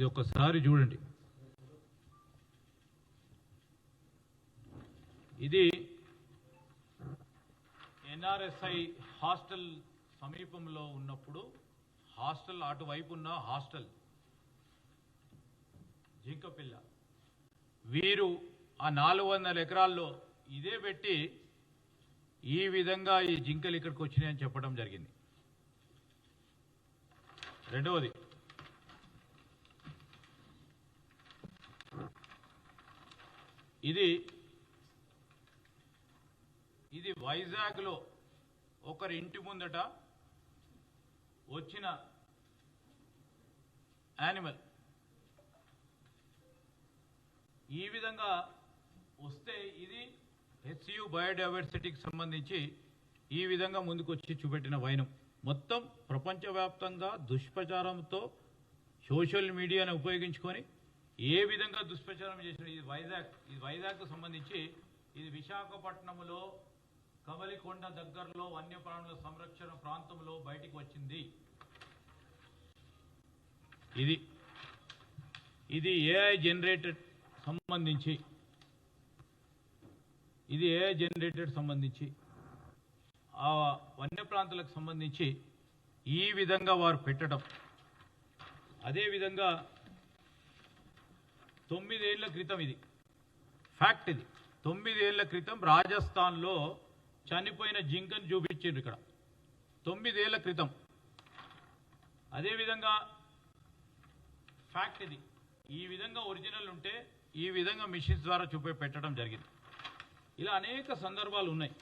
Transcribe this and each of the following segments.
ఇది ఒకసారి చూడండి. ఇది ఎన్ఆర్ఎస్ఐ హాస్టల్ సమీపంలో ఉన్నప్పుడు హాస్టల్ అటువైపు ఉన్న హాస్టల్ జింకపిల్ల. వీరు ఆ నాలుగు వందల ఎకరాల్లో ఇదే పెట్టి ఈ విధంగా ఈ జింకలు ఇక్కడికి వచ్చినాయని చెప్పడం జరిగింది. రెండవది ఇది ఇది వైజాగ్లో ఒకరి ఇంటి ముందట వచ్చిన యానిమల్. ఈ విధంగా వస్తే ఇది హెచ్యు బయోడైవర్సిటీకి సంబంధించి ఈ విధంగా ముందుకొచ్చి చూపెట్టిన వైనం. మొత్తం ప్రపంచవ్యాప్తంగా దుష్ప్రచారంతో సోషల్ మీడియాను ఉపయోగించుకొని ఏ విధంగా దుష్ప్రచారం చేసిన ఇది వైజాగ్ ఇది వైజాగ్కు సంబంధించి ఇది విశాఖపట్నంలో కవలికొండ దగ్గరలో వన్యప్రాణుల సంరక్షణ ప్రాంతంలో బయటికి వచ్చింది. ఇది ఇది ఏఐ జనరేటెడ్ సంబంధించి ఇది ఏఐ జనరేటెడ్ సంబంధించి ఆ వన్య ప్రాంతాలకు సంబంధించి ఈ విధంగా వారు పెట్టడం. అదేవిధంగా తొమ్మిదేళ్ళ క్రితం ఇది. ఫ్యాక్ట్ ఇది. తొమ్మిదేళ్ళ క్రితం రాజస్థాన్లో చనిపోయిన జింకను చూపించారు ఇక్కడ. తొమ్మిదేళ్ళ క్రితం. అదేవిధంగా ఫ్యాక్ట్ ఇది. ఈ విధంగా ఒరిజినల్ ఉంటే ఈ విధంగా మిషన్స్ ద్వారా చూపే పెట్టడం జరిగింది. ఇలా అనేక సందర్భాలు ఉన్నాయి.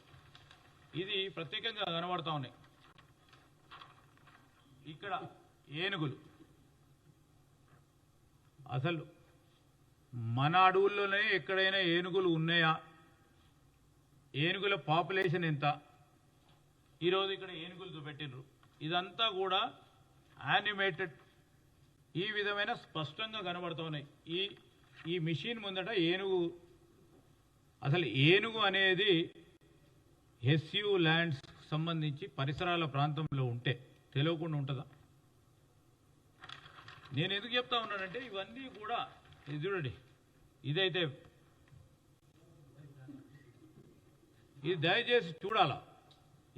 ఇది ప్రత్యేకంగా కనబడతా ఉన్నాయి. ఇక్కడ ఏనుగులు. అసలు మన అడవుల్లోనే ఎక్కడైనా ఏనుగులు ఉన్నాయా? ఏనుగుల పాపులేషన్ ఎంత? ఈరోజు ఇక్కడ ఏనుగులు చూపెట్టిండ్రు. ఇదంతా కూడా యానిమేటెడ్. ఈ విధమైన స్పష్టంగా కనబడుతూ ఉన్నాయి ఈ ఈ మిషన్ ముందట ఏనుగు అసలు ఏనుగు అనేది హెస్యూ ల్యాండ్స్ సంబంధించి పరిసరాల ప్రాంతంలో ఉంటే తెలియకుండా ఉంటుందా? నేను ఎందుకు చెప్తా ఉన్నానంటే ఇవన్నీ కూడా ఇది చూడండి. ఇదైతే ఇది దయచేసి చూడాలా.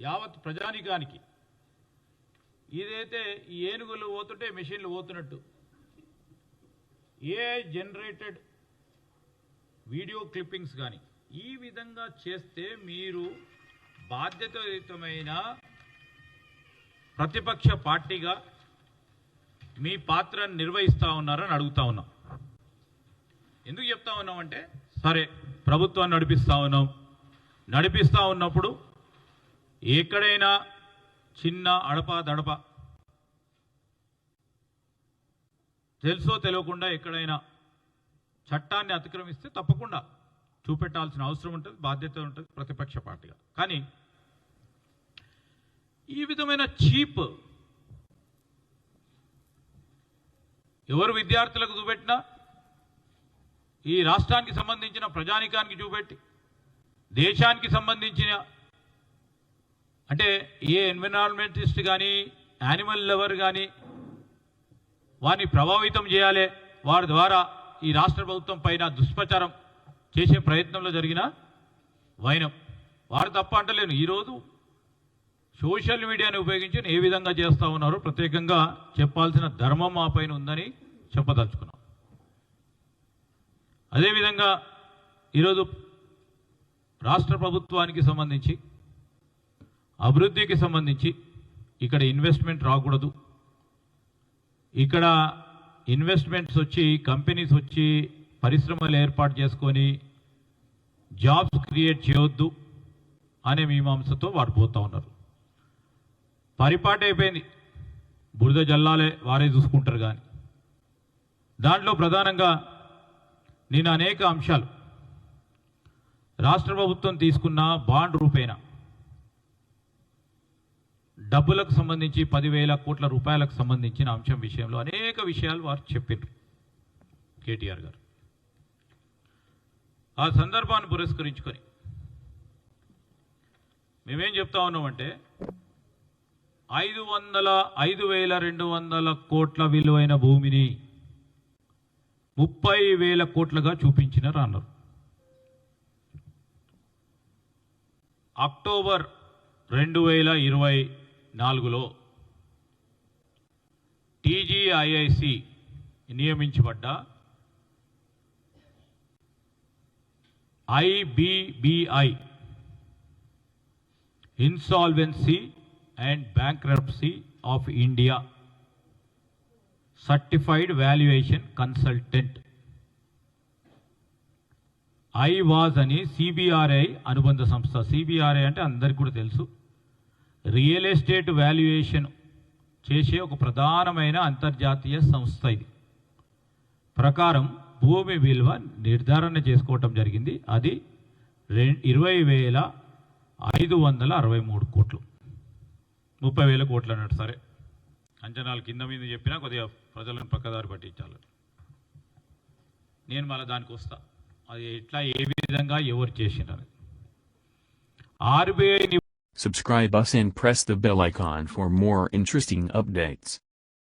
యావత్ ప్రజానికానికి. ఇదైతే ఈ ఏనుగులు పోతుంటే మెషిన్లు పోతున్నట్టు. ఏ జనరేటెడ్ వీడియో క్లిప్పింగ్స్ కానీ ఈ విధంగా చేస్తే మీరు బాధ్యతాయుతమైన ప్రతిపక్ష పార్టీగా మీ పాత్రను నిర్వహిస్తా ఉన్నారని అడుగుతా ఉన్నాం. ఎందుకు చెప్తా ఉన్నామంటే సరే ప్రభుత్వాన్ని నడిపిస్తా ఉన్నాం. నడిపిస్తా ఉన్నప్పుడు ఎక్కడైనా చిన్న అడప దడప తెలుసో తెలియకుండా ఎక్కడైనా చట్టాన్ని అతిక్రమిస్తే తప్పకుండా చూపెట్టాల్సిన అవసరం ఉంటుంది బాధ్యత ఉంటుంది ప్రతిపక్ష పార్టీగా. కానీ ఈ విధమైన చీప్ ఎవరు విద్యార్థులకు చూపెట్టినా ఈ రాష్ట్రానికి సంబంధించిన ప్రజానికానికి చూపెట్టి దేశానికి సంబంధించిన అంటే ఏ ఎన్విరాన్మెంటిస్ట్ కానీ యానిమల్ లవర్ కానీ వారిని ప్రభావితం చేయాలి వారి ద్వారా ఈ రాష్ట్ర ప్రభుత్వం పైన దుష్ప్రచారం చేసే ప్రయత్నంలో జరిగిన వైనం. వారు తప్ప అంటలేను. ఈరోజు సోషల్ మీడియాని ఉపయోగించి ఏ విధంగా చేస్తా ఉన్నారో ప్రత్యేకంగా చెప్పాల్సిన ధర్మం మా పైన ఉందని చెప్పదలుచుకున్నాం. అదేవిధంగా ఈరోజు రాష్ట్ర ప్రభుత్వానికి సంబంధించి అభివృద్ధికి సంబంధించి ఇక్కడ ఇన్వెస్ట్మెంట్ రాకూడదు. ఇక్కడ ఇన్వెస్ట్మెంట్స్ వచ్చి కంపెనీస్ వచ్చి పరిశ్రమలు ఏర్పాటు చేసుకొని జాబ్స్ క్రియేట్ చేయొద్దు అనే మీమాంసతో వారు పోతా ఉన్నారు. పరిపాటి అయిపోయింది బురద జల్లాలే వారే చూసుకుంటారు కానీ. దాంట్లో ప్రధానంగా నేను అనేక అంశాలు. రాష్ట్ర ప్రభుత్వం తీసుకున్న బాండ్ రూపేణా డబ్బులకు సంబంధించి పదివేల కోట్ల రూపాయలకు సంబంధించిన అంశం విషయంలో అనేక విషయాలు వారు చెప్పారు కేటీఆర్ గారు. ఆ సందర్భాన్ని పురస్కరించుకొని మేమేం చెప్తా ఉన్నామంటే ఐదు వందల ఐదు వేల రెండు వందల కోట్ల విలువైన భూమిని ముప్పై వేల కోట్లుగా చూపించినారు అన్నారు. అక్టోబర్ రెండు వేల ఇరవై నాలుగులో TGIIC నియమించబడ్డ IBBI insolvency and bankruptcy of India certified valuation consultant I was అని సిబిఆర్ఐ అనుబంధ సంస్థ. సిబిఆర్ఐ అంటే అందరికి కూడా తెలుసు. రియల్ ఎస్టేట్ వాల్యుయేషన్ చేసే ఒక ప్రధానమైన అంతర్జాతీయ సంస్థ ఇది. ప్రకారం భూమి విలువ నిర్ధారణ చేసుకోవటం జరిగింది. అది రె ఇరవై వేల ఐదు వందల అరవై మూడు కోట్లు. ముప్పై వేల కోట్లు అన్నట్టు సరే. అంచనాలు కింద మీద చెప్పినా కొద్దిగా ప్రజలను పక్కదారి పట్టించాలి నేను మళ్ళీ దానికి వస్తా అది ఎట్లా ఏ విధంగా ఎవరు చేసినారు RBI Subscribe us and press the bell icon for more interesting updates.